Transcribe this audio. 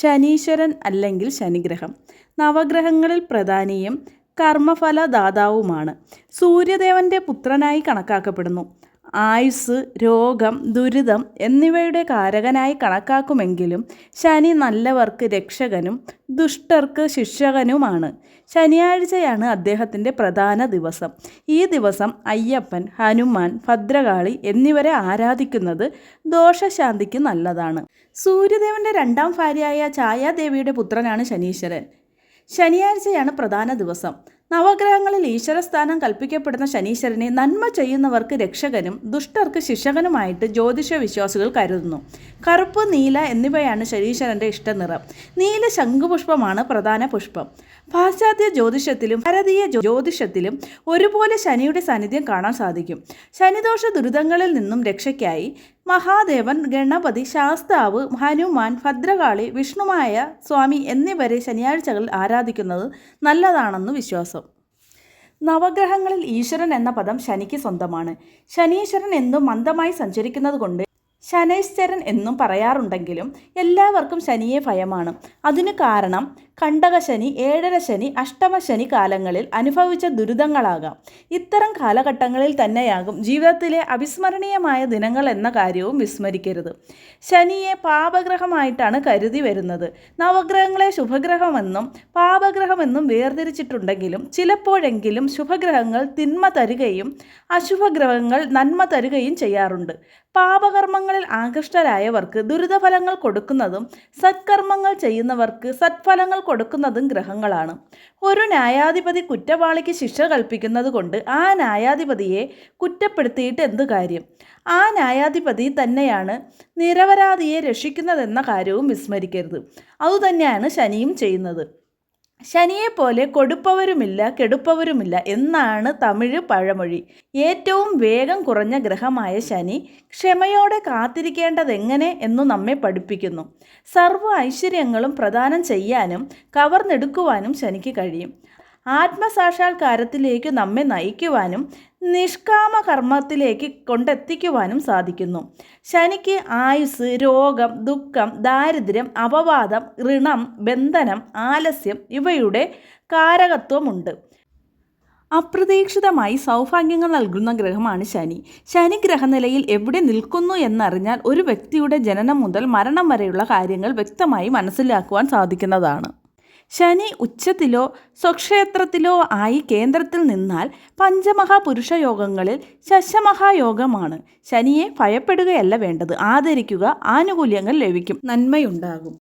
ശനീശ്വരൻ അല്ലെങ്കിൽ ശനിഗ്രഹം. നവഗ്രഹങ്ങളിൽ പ്രധാനിയും കർമ്മഫലദാതാവുമാണ്. സൂര്യദേവന്റെ പുത്രനായി കണക്കാക്കപ്പെടുന്നു. ആയുസ് രോഗം ദുരിതം എന്നിവയുടെ കാരകനായി കണക്കാക്കുമെങ്കിലും ശനി നല്ലവർക്ക് രക്ഷകനും ദുഷ്ടർക്ക് ശിക്ഷകനുമാണ്. ശനിയാഴ്ചയാണ് അദ്ദേഹത്തിന്റെ പ്രധാന ദിവസം. ഈ ദിവസം അയ്യപ്പൻ ഹനുമാൻ ഭദ്രകാളി എന്നിവരെ ആരാധിക്കുന്നത് ദോഷശാന്തിക്ക് നല്ലതാണ്. സൂര്യദേവന്റെ രണ്ടാം ഭാര്യയായ ഛായാദേവിയുടെ പുത്രനാണ് ശനീശ്വരൻ. ശനിയാഴ്ചയാണ് പ്രധാന ദിവസം. നവഗ്രഹങ്ങളിൽ ഈശ്വരസ്ഥാനം കൽപ്പിക്കപ്പെടുന്ന ശനീശ്വരനെ നന്മ ചെയ്യുന്നവർക്ക് രക്ഷകനും ദുഷ്ടർക്ക് ശിക്ഷകനുമായിട്ട് ജ്യോതിഷ വിശ്വാസികൾ കരുതുന്നു. കറുപ്പ് നീല എന്നിവയാണ് ശനീശ്വരന്റെ ഇഷ്ടനിറം. നീല ശംഖുപുഷ്പമാണ് പ്രധാന പുഷ്പം. പാശ്ചാത്യ ജ്യോതിഷത്തിലും ഭാരതീയ ജ്യോതിഷത്തിലും ഒരുപോലെ ശനിയുടെ സാന്നിധ്യം കാണാൻ സാധിക്കും. ശനിദോഷ ദുരിതങ്ങളിൽ നിന്നും രക്ഷയ്ക്കായി മഹാദേവൻ ഗണപതി ശാസ്താവ് ഹനുമാൻ ഭദ്രകാളി വിഷ്ണുമായ സ്വാമി എന്നിവരെ ശനിയാഴ്ചകളിൽ ആരാധിക്കുന്നത് നല്ലതാണെന്ന് വിശ്വാസം. നവഗ്രഹങ്ങളിൽ ഈശ്വരൻ എന്ന പദം ശനിക്ക് സ്വന്തമാണ്. ശനീശ്വരൻ എന്നും മന്ദമായി സഞ്ചരിക്കുന്നത് കൊണ്ട് ശനൈശ്വരൻ എന്നും പറയാറുണ്ടെങ്കിലും എല്ലാവർക്കും ശനിയെ ഭയമാണ്. അതിനു കാരണം കണ്ടകശനി ഏഴര ശനി അഷ്ടമശനി കാലങ്ങളിൽ അനുഭവിച്ച ദുരിതങ്ങളാകാം. ഇത്തരം കാലഘട്ടങ്ങളിൽ തന്നെയാകും ജീവിതത്തിലെ അവിസ്മരണീയമായ ദിനങ്ങൾ എന്ന കാര്യവും വിസ്മരിക്കരുത്. ശനിയെ പാപഗ്രഹമായിട്ടാണ് കരുതി വരുന്നത്. നവഗ്രഹങ്ങളെ ശുഭഗ്രഹമെന്നും പാപഗ്രഹമെന്നും വേർതിരിച്ചിട്ടുണ്ടെങ്കിലും ചിലപ്പോഴെങ്കിലും ശുഭഗ്രഹങ്ങൾ തിന്മ തരുകയും അശുഭഗ്രഹങ്ങൾ നന്മ തരുകയും ചെയ്യാറുണ്ട്. പാപകർമ്മങ്ങളിൽ ആകൃഷ്ടരായവർക്ക് ദുരിതഫലങ്ങൾ കൊടുക്കുന്നതും സത്കർമ്മങ്ങൾ ചെയ്യുന്നവർക്ക് സത്ഫലങ്ങൾ കൊടുക്കുന്നതും ഗ്രഹങ്ങളാണ്. ഒരു ന്യായാധിപതി കുറ്റവാളിക്ക് ശിക്ഷ കൽപ്പിക്കുന്നത് കൊണ്ട് ആ ന്യായാധിപതിയെ കുറ്റപ്പെടുത്തിയിട്ട് എന്ത് കാര്യം? ആ ന്യായാധിപതി തന്നെയാണ് നിരപരാധിയെ രക്ഷിക്കുന്നതെന്ന കാര്യവും വിസ്മരിക്കരുത്. അതുതന്നെയാണ് ശനിയും ചെയ്യുന്നത്. ശനിയെപ്പോലെ കൊടുപ്പവരുമില്ല കെടുപ്പവരുമില്ല എന്നാണ് തമിഴ് പഴമൊഴി. ഏറ്റവും വേഗം കുറഞ്ഞ ഗ്രഹമായ ശനി ക്ഷമയോടെ കാത്തിരിക്കേണ്ടതെങ്ങനെ എന്നു നമ്മെ പഠിപ്പിക്കുന്നു. സർവ ഐശ്വര്യങ്ങളും പ്രദാനം ചെയ്യാനും കവർന്നെടുക്കുവാനും ശനിക്ക് കഴിയും. ആത്മസാക്ഷാത്കാരത്തിലേക്ക് നമ്മെ നയിക്കുവാനും നിഷ്കാമ കർമ്മത്തിലേക്ക് കൊണ്ടെത്തിക്കുവാനും സാധിക്കുന്നു. ശനിക്ക് ആയുസ് രോഗം ദുഃഖം ദാരിദ്ര്യം അപവാദം ഋണം ബന്ധനം ആലസ്യം ഇവയുടെ കാരകത്വമുണ്ട്. അപ്രതീക്ഷിതമായി സൗഭാഗ്യങ്ങൾ നൽകുന്ന ഗ്രഹമാണ് ശനി. ശനി ഗ്രഹനിലയിൽ എവിടെ നിൽക്കുന്നു എന്നറിഞ്ഞാൽ ഒരു വ്യക്തിയുടെ ജനനം മുതൽ മരണം വരെയുള്ള കാര്യങ്ങൾ വ്യക്തമായി മനസ്സിലാക്കുവാൻ സാധിക്കുന്നതാണ്. ശനി ഉച്ചത്തിലോ സ്വക്ഷേത്രത്തിലോ ആയി കേന്ദ്രത്തിൽ നിന്നാൽ പഞ്ചമഹാപുരുഷ യോഗങ്ങളിൽ ശശമഹായോഗമാണ്. ശനിയെ ഭയപ്പെടുകയല്ല വേണ്ടത്. ആദരിക്കുക ആനുകൂല്യങ്ങൾ ലഭിക്കും. നന്മയുണ്ടാകും.